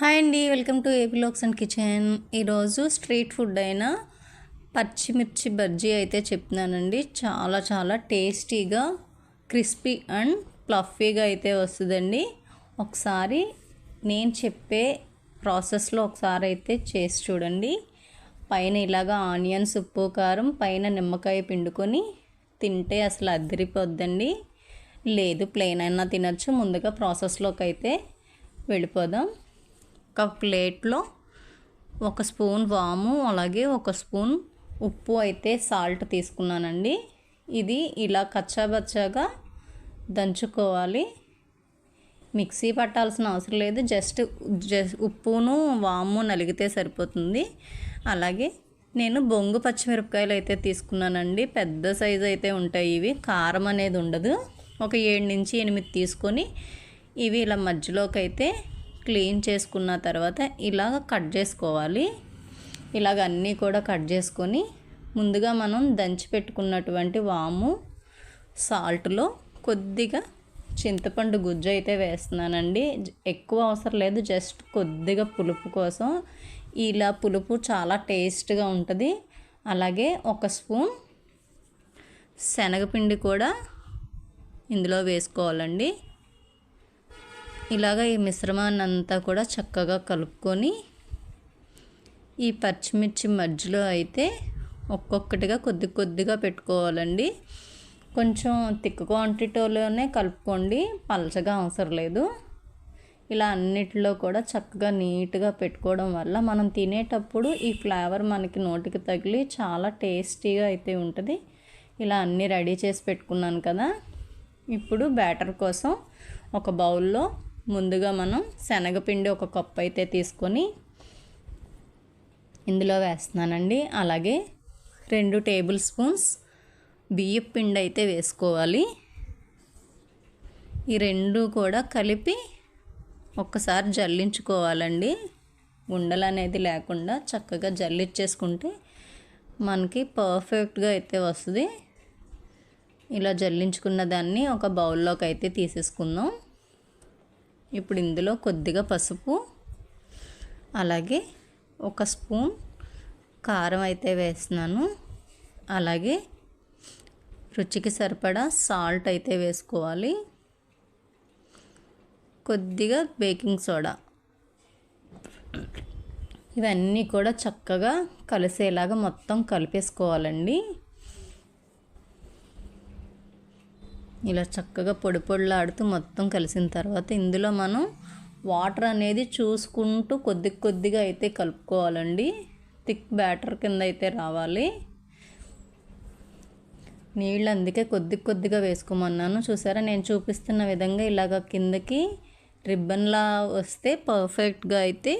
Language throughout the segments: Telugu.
హాయ్ అండి వెల్కమ్ టు ఏపీలోక్స్ అండ్ కిచెన్. ఈరోజు స్ట్రీట్ ఫుడ్ అయిన పచ్చిమిర్చి బజ్జీ అయితే చెప్తున్నానండి. చాలా చాలా టేస్టీగా క్రిస్పీ అండ్ ప్లఫీగా అయితే వస్తుందండి. ఒకసారి నేను చెప్పే ప్రాసెస్లో ఒకసారి అయితే చేసి చూడండి. పైన ఇలాగా ఆనియన్స్ ఉప్పు కారం పైన నిమ్మకాయ పిండుకొని తింటే అసలు అదిరిపోద్దండి. లేదు ప్లెయిన్ అయినా తినచ్చు. ముందుగా ప్రాసెస్లోకి అయితే వెళ్ళిపోదాం. ఒక ప్లేట్లో ఒక స్పూన్ వాము అలాగే ఒక స్పూన్ ఉప్పు అయితే సాల్ట్ తీసుకున్నానండి. ఇది ఇలా కచ్చాబచ్చాగా దంచుకోవాలి. మిక్సీ పట్టాల్సిన అవసరం లేదు. జస్ట్ జస్ట్ ఉప్పును వాము నలిగితే సరిపోతుంది. అలాగే నేను బొంగు పచ్చిమిరపకాయలు అయితే తీసుకున్నానండి. పెద్ద సైజు అయితే ఉంటాయి ఇవి. కారం అనేది ఉండదు. ఒక ఏడు నుంచి ఎనిమిది తీసుకొని ఇవి ఇలా మధ్యలోకి అయితే క్లీన్ చేసుకున్న తర్వాత ఇలాగ కట్ చేసుకోవాలి. ఇలాగ అన్నీ కూడా కట్ చేసుకొని ముందుగా మనం దంచి పెట్టుకున్నటువంటి వాము సాల్ట్లో కొద్దిగా చింతపండు గుజ్జు అయితే వేస్తున్నానండి. ఎక్కువ అవసరం లేదు జస్ట్ కొద్దిగా పులుపు కోసం. ఇలా పులుపు చాలా టేస్ట్గా ఉంటుంది. అలాగే ఒక స్పూన్ శనగపిండి కూడా ఇందులో వేసుకోవాలండి. ఇలాగ ఈ మిశ్రమాన్ని అంతా కూడా చక్కగా కలుపుకొని ఈ పచ్చిమిర్చి మధ్యలో అయితే ఒక్కొక్కటిగా కొద్ది కొద్దిగా పెట్టుకోవాలండి. కొంచెం థిక్ క్వాంటిటీలోనే కలుపుకోండి. పలచగా అవసరం లేదు. ఇలా అన్నిటిలో కూడా చక్కగా నీట్గా పెట్టుకోవడం వల్ల మనం తినేటప్పుడు ఈ ఫ్లేవర్ మనకి నోటికి తగిలి చాలా టేస్టీగా అయితే ఉంటుంది. ఇలా అన్నీ రెడీ చేసి పెట్టుకున్నాను కదా. ఇప్పుడు బ్యాటర్ కోసం ఒక బౌల్లో ముందుగా మనం శనగపిండి ఒక కప్పు అయితే తీసుకొని ఇందులో వేస్తున్నానండి. అలాగే రెండు టేబుల్ స్పూన్స్ బియ్యం పిండి అయితే వేసుకోవాలి. ఈ రెండు కూడా కలిపి ఒక్కసారి జల్లించుకోవాలండి. ఉండలు అనేది లేకుండా చక్కగా జల్లించేసుకుంటే మనకి పర్ఫెక్ట్గా అయితే వస్తుంది. ఇలా జల్లించుకున్న దాన్ని ఒక బౌల్లోకి అయితే తీసేసుకుందాం. ఇప్పుడు ఇందులో కొద్దిగా పసుపు అలాగే ఒక స్పూన్ కారం అయితే వేస్తున్నాను. అలాగే రుచికి సరిపడా సాల్ట్ అయితే వేసుకోవాలి. కొద్దిగా బేకింగ్ సోడా. ఇవన్నీ కూడా చక్కగా కలిసేలాగా మొత్తం కలిపేసుకోవాలండి. ఇలా చక్కగా పొడి పొడిలాడుతూ మొత్తం కలిసిన తర్వాత ఇందులో మనం వాటర్ అనేది చూసుకుంటూ కొద్ది కొద్దిగా అయితే కలుపుకోవాలండి. థిక్ బ్యాటర్ కింద అయితే రావాలి. నీళ్ళు అందుకే కొద్ది కొద్దిగా వేసుకోమన్నాను. చూసారా? నేను చూపిస్తున్న విధంగా ఇలాగ కిందకి రిబ్బన్లా వస్తే పర్ఫెక్ట్గా అయితే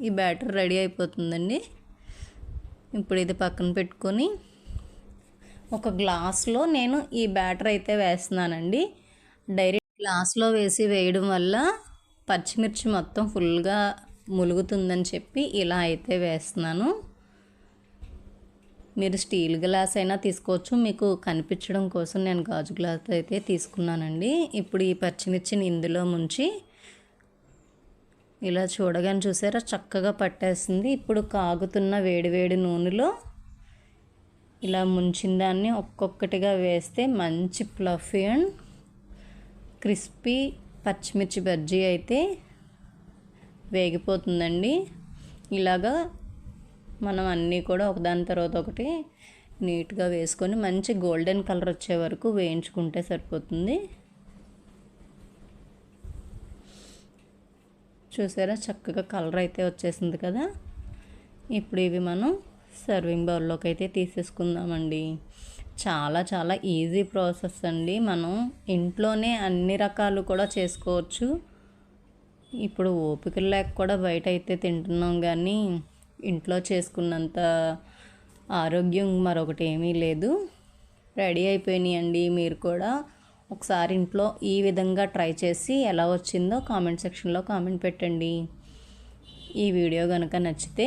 ఈ బ్యాటర్ రెడీ అయిపోతుందండి. ఇప్పుడు ఇది పక్కన పెట్టుకొని ఒక గ్లాస్లో నేను ఈ బ్యాటర్ అయితే వేస్తున్నానండి. డైరెక్ట్ గ్లాస్లో వేసి వేయడం వల్ల పచ్చిమిర్చి మొత్తం ఫుల్గా ములుగుతుందని చెప్పి ఇలా అయితే వేస్తున్నాను. మీరు స్టీల్ గ్లాస్ అయినా తీసుకోవచ్చు. మీకు కనిపించడం కోసం నేను గాజు గ్లాస్ అయితే తీసుకున్నానండి. ఇప్పుడు ఈ పచ్చిమిర్చిని ఇందులో ముంచి ఇలా చూడగానే చూసారా? చక్కగా పట్టేస్తుంది ఇప్పుడు కాగుతున్న వేడివేడి నూనెలో ఇలా ముంచిన దాన్ని ఒక్కొక్కటిగా వేస్తే మంచి ఫ్లఫీ అండ్ క్రిస్పీ పచ్చిమిర్చి బజ్జీ అయితే వేగిపోతుందండి. ఇలాగా మనం అన్నీ కూడా ఒకదాని తర్వాత ఒకటి నీట్గా వేసుకొని మంచి గోల్డెన్ కలర్ వచ్చే వరకు వేయించుకుంటే సరిపోతుంది. చూసారా? చక్కగా కలర్ అయితే వచ్చేసింది కదా? ఇప్పుడు ఇవి మనం సర్వింగ్ బౌల్లోకి అయితే తీసేసుకుందామండి. చాలా చాలా ఈజీ ప్రాసెస్ అండి. మనం ఇంట్లోనే అన్ని రకాలు కూడా చేసుకోవచ్చు. ఇప్పుడు ఓపిక లేక కూడా బయట అయితే తింటున్నాం కానీ ఇంట్లో చేసుకున్నంత ఆరోగ్యం మరొకటి ఏమీ లేదు. రెడీ అయిపోయినాయండి మీరు కూడా. ఒకసారి ఇంట్లో ఈ విధంగా ట్రై చేసి ఎలా వచ్చిందో కామెంట్ సెక్షన్లో కామెంట్ పెట్టండి. ఈ వీడియో కనుక నచ్చితే